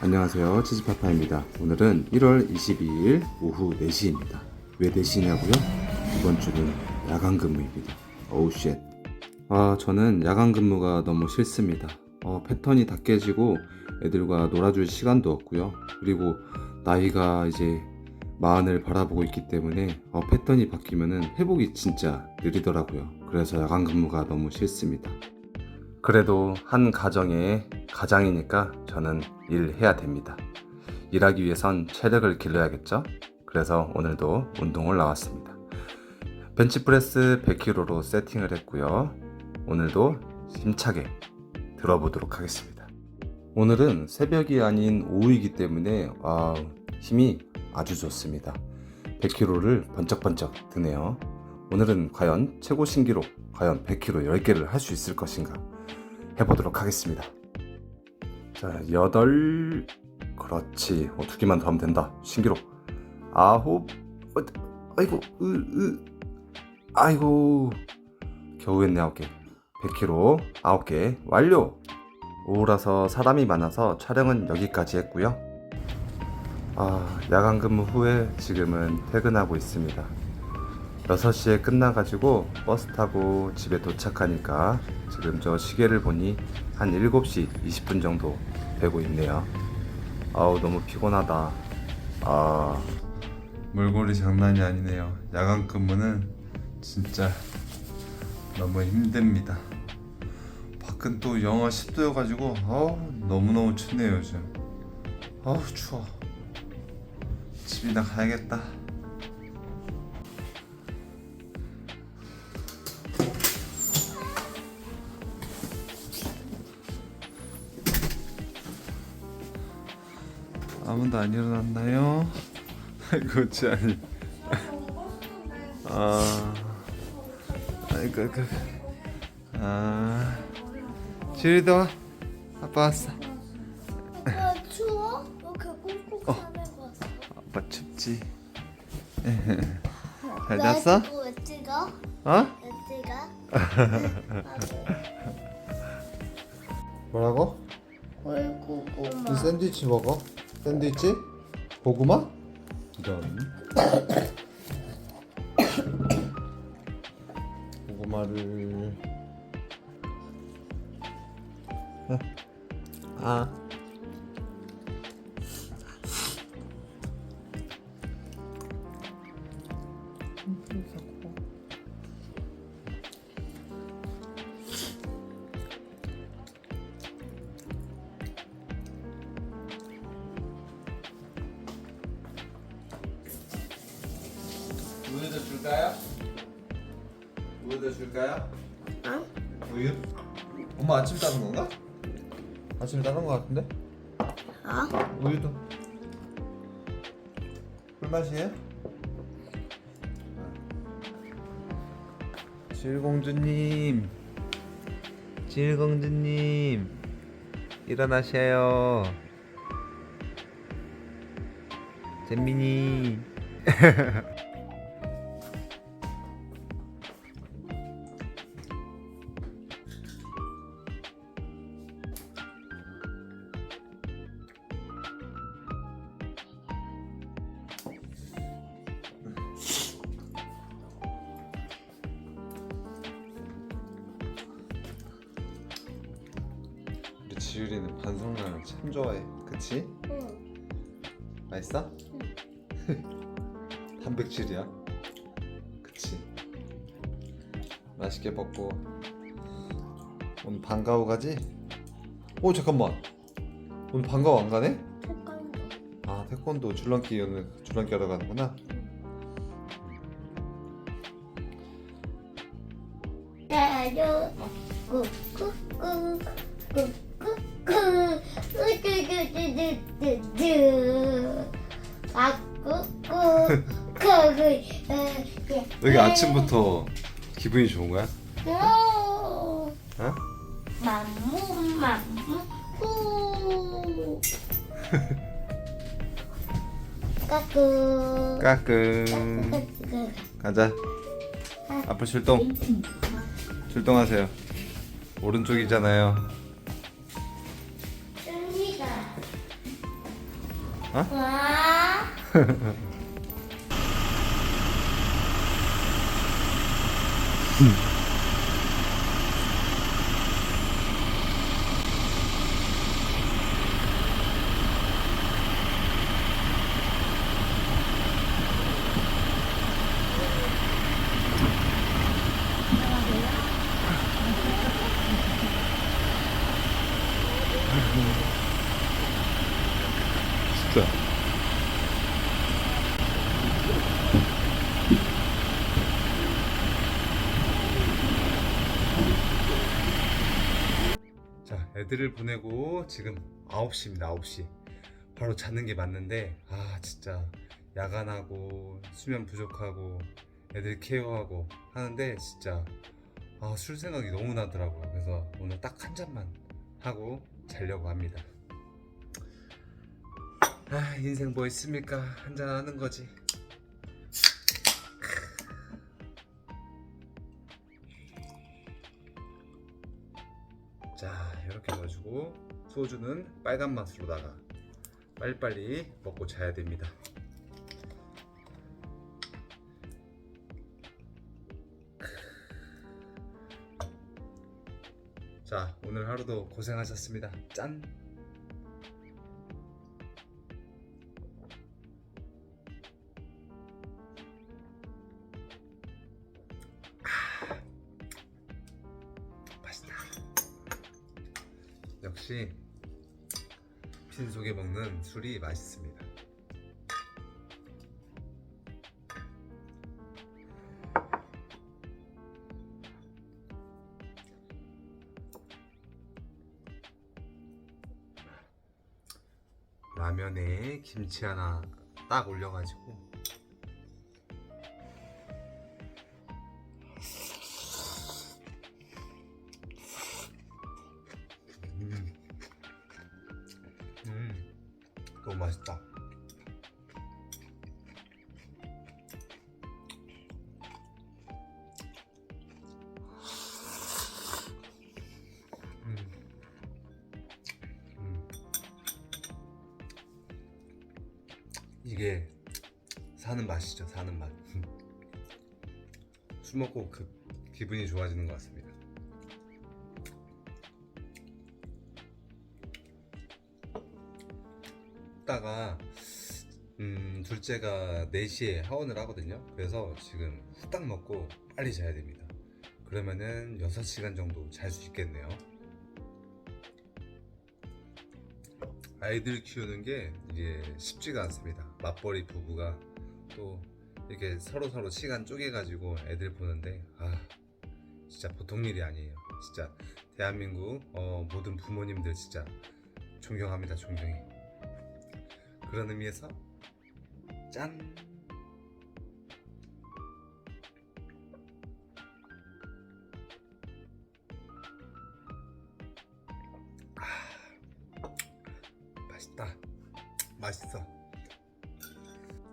안녕하세요. 치즈파파입니다. 오늘은 1월 22일 오후 4시입니다. 왜 4시냐고요? 이번 주는 야간 근무입니다. 어우 쉣. 아, 저는 야간 근무가 너무 싫습니다. 어, 패턴이 다 깨지고 애들과 놀아줄 시간도 없고요. 그리고 나이가 이제 마흔을 바라보고 있기 때문에 어, 패턴이 바뀌면은 회복이 진짜 느리더라고요. 그래서 야간 근무가 너무 싫습니다. 그래도 한 가정의 가장이니까 저는 일해야 됩니다. 일하기 위해선 체력을 길러야겠죠? 그래서 오늘도 운동을 나왔습니다. 벤치프레스 100kg로 세팅을 했고요. 오늘도 힘차게 들어보도록 하겠습니다. 오늘은 새벽이 아닌 오후이기 때문에 아, 힘이 아주 좋습니다. 100kg를 번쩍번쩍 드네요. 오늘은 과연 최고 신기록, 과연 100kg 10개를 할 수 있을 것인가 해보도록 하겠습니다. 자, 여덟, 그렇지. 어, 두 개만 더 하면 된다. 신기록. 아홉, 어, 아이고, 으, 으, 아이고. 겨우 했네, 아홉 개. 100kg, 아홉 개 완료. 오후라서 사람이 많아서 촬영은 여기까지 했고요. 아, 야간 근무 후에 지금은 퇴근하고 있습니다. 6시에 끝나가지고 버스 타고 집에 도착하니까 지금 저 시계를 보니 한 7시 20분 정도 되고 있네요. 아우 너무 피곤하다. 아 몰골이 장난이 아니네요. 야간 근무는 진짜 너무 힘듭니다. 밖은 또 영하 10도여가지고 아우 너무너무 춥네요 요즘. 아우 추워. 집이나 가야겠다. 아무도 안 일어났나요? 아이고 지안이 아 아이고 아이고 아 지리도 와 아빠 왔어 아 추워? 이렇게 꽁꽁 싸매고 왔어. 아빠 춥지 잘 잤어? 왜 찍어? 어? 왜 찍어? 뭐라고? 얼고구마. 샌드위치 먹어? 샌드위치? 고구마? 이런 고구마를 아 줄까요? 응? 우유? 엄마 아침 따는 건가? 아침 따는 거 같은데? 어? 우유도 꿀맛이에요? 질공주님 질공주님 일어나셔요 잼민이 지율이는 반성라면 참 좋아해 그치? 응. 맛있어? 단백질이야 그치 맛있게 먹고 오늘 방과후 가지? 오 잠깐만 오늘 방과후 안 가네? 색깔도. 아 태권도 줄넘기 오늘 줄넘기 하러 가는구나 따로 꾹꾹꾹 꾹 여기 아침부터 기분이 좋은 거야? 오 어? 맘무 맘무 후 까꿍. 까꿍 까꿍 가자. 앞으로 출동. 출동하세요. 오른쪽이잖아요 와. 진짜. 자, 애들을 보내고 지금 9시입니다. 9시. 바로 자는 게 맞는데 아, 진짜 야간하고 수면 부족하고 애들 케어하고 하는데 진짜 아, 술 생각이 너무 나더라고요. 그래서 오늘 딱 한 잔만 하고 자려고 합니다. 아 인생 뭐 있습니까? 한잔 하는 거지. 자 이렇게 해가지고 소주는 빨간 맛으로다가. 빨리빨리 먹고 자야 됩니다. 자 오늘 하루도 고생하셨습니다. 짠 역시 빈속에 먹는 술이 맛있습니다. 라면에 김치 하나 딱 올려가지고 너무 맛있다. 음. 음. 이게 사는 맛이죠, 사는 맛. 술 먹고 그 기분이 좋아지는 것 같습니다. 있다가 음, 둘째가 4시에 하원을 하거든요. 그래서 지금 후딱 먹고 빨리 자야 됩니다. 그러면은 6시간 정도 잘 수 있겠네요. 아이들 키우는 게 이게 쉽지가 않습니다. 맞벌이 부부가 또 이렇게 서로 서로 시간 쪼개가지고 애들 보는데 아 진짜 보통 일이 아니에요. 진짜 대한민국 어, 모든 부모님들 진짜 존경합니다. 존경해. 그런 의미에서 짠. 아, 맛있다. 맛있어.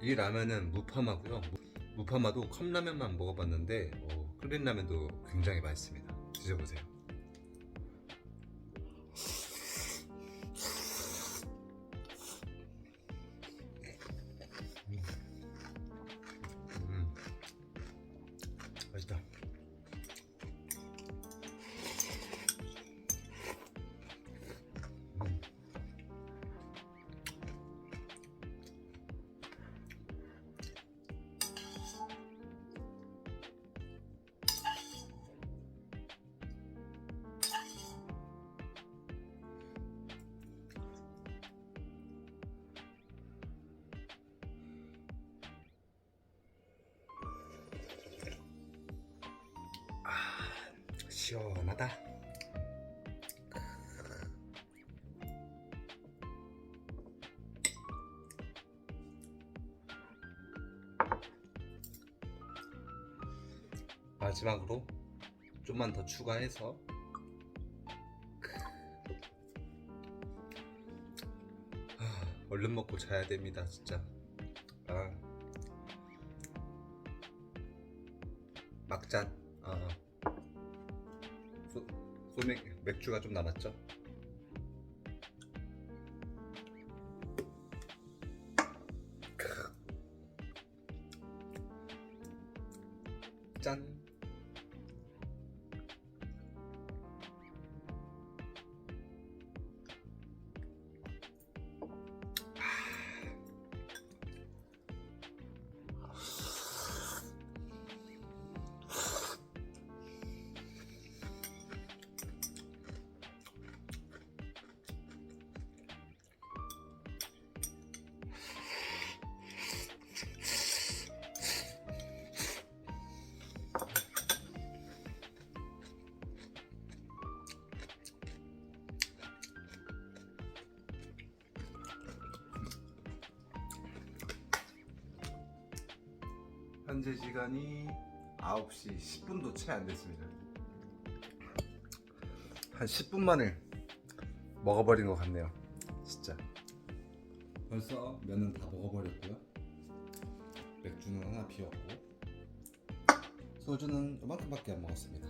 이 라면은 무파마고요. 무- 무파마도 컵라면만 먹어봤는데 어, 끓인 라면도 굉장히 맛있습니다. 드셔보세요. 시원하다. 마지막으로 좀만 더 추가해서 아, 얼른 먹고 자야 됩니다, 진짜. 아. 막잔. 아. 소, 소맥 맥주가 좀 남았죠? 현재 시간이 9시 10분도 채 안 됐습니다. 한 10분 만에 먹어버린 것 같네요. 진짜. 벌써 면은 다 먹어버렸고요. 맥주는 하나 비웠고 소주는 이만큼밖에 안 먹었습니다.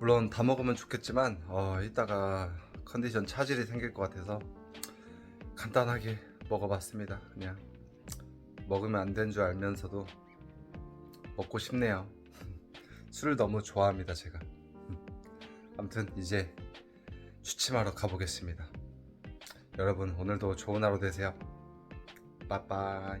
물론 다 먹으면 좋겠지만 어, 이따가 컨디션 차질이 생길 것 같아서 간단하게 먹어봤습니다. 그냥 먹으면 안된줄 알면서도 먹고 싶네요. 술을 너무 좋아합니다, 제가. 아무튼 이제 취침하러 가보겠습니다. 여러분 오늘도 좋은 하루 되세요. 빠빠이.